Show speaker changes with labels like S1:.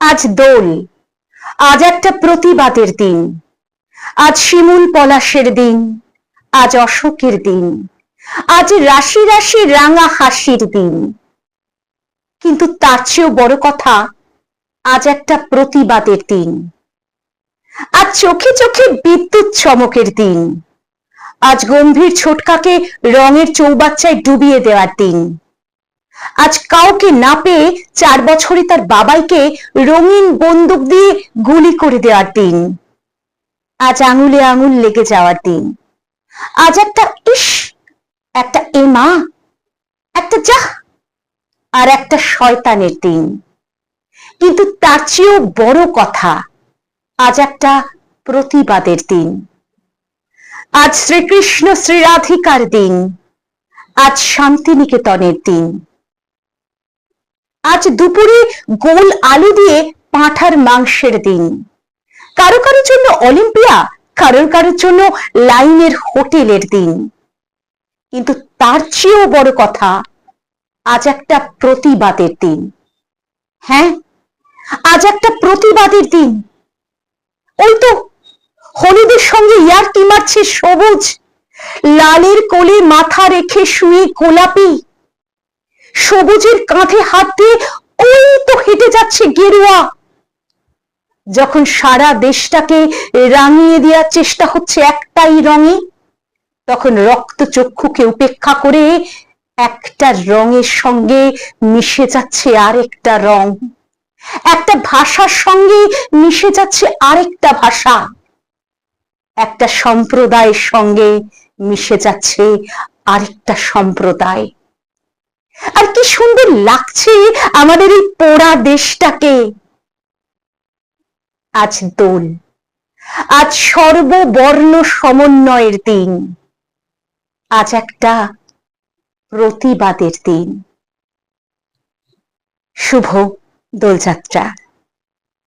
S1: আজ দোল। আজ একটা প্রতিবাদের দিন। আজ শিমুল পলাশের দিন। আজ অশোকের দিন। আজ রাশি রাশি রাঙা হাসির দিন। কিন্তু তার চেয়েও বড় কথা, আজ একটা প্রতিবাদের দিন। আজ চোখে চোখে বিদ্যুৎ চমকের দিন। আজ গম্ভীর ছোটকাকে রঙের চৌবাচ্চায় ডুবিয়ে দেওয়ার দিন। আজ কাউকে না পেয়ে চার বছরে তার বাবাইকে রঙিন বন্দুক দিয়ে গুলি করে দেওয়ার দিন। আজ আঙুলে আঙুল লেগে যাওয়ার দিন। আজ একটা ইস, একটা এ মা, একটা যা, আর একটা শয়তানের দিন। কিন্তু তার চেয়েও বড় কথা, আজ একটা প্রতিবাদের দিন। আজ শ্রীকৃষ্ণ শ্রীরাধিকার দিন। আজ শান্তিনিকেতনের দিন। আজ দুপুরে গোল আলু দিয়ে পাঁঠার মাংসের দিন। কারও কারোর জন্য অলিম্পিয়া, কারোর কারোর জন্য লাইনের হোটেলের দিন। কিন্তু তার চেয়েও বড় কথা, আজ একটা প্রতিবাদের দিন। হ্যাঁ আজ একটা প্রতিবাদের দিন। ওই তো, হলুদের সঙ্গে ইয়ার্কি মারছে সবুজ, লালের কোলে মাথা রেখে শুয়ে গোলাপি। সবুজের কাঁধে হাত দিয়ে ওই তো হেঁটে যাচ্ছে গেরুয়া। যখন সারা দেশটাকে রাঙিয়ে দেওয়ার চেষ্টা হচ্ছে একটাই রঙে, তখন রক্ত চক্ষুকে উপেক্ষা করে একটা রঙের সঙ্গে মিশে যাচ্ছে আরেকটা রং। একটা ভাষার সঙ্গে মিশে যাচ্ছে আরেকটা ভাষা। একটা সম্প্রদায়ের সঙ্গে মিশে যাচ্ছে আরেকটা সম্প্রদায়। আর কি সুন্দর লাগছে আমাদের এই পোড়া দেশটাকে। আজ দোল। আজ সর্ববর্ণ সমন্বয়ের দিন। আজ একটা প্রতিবাদের দিন। শুভ দোলযাত্রা।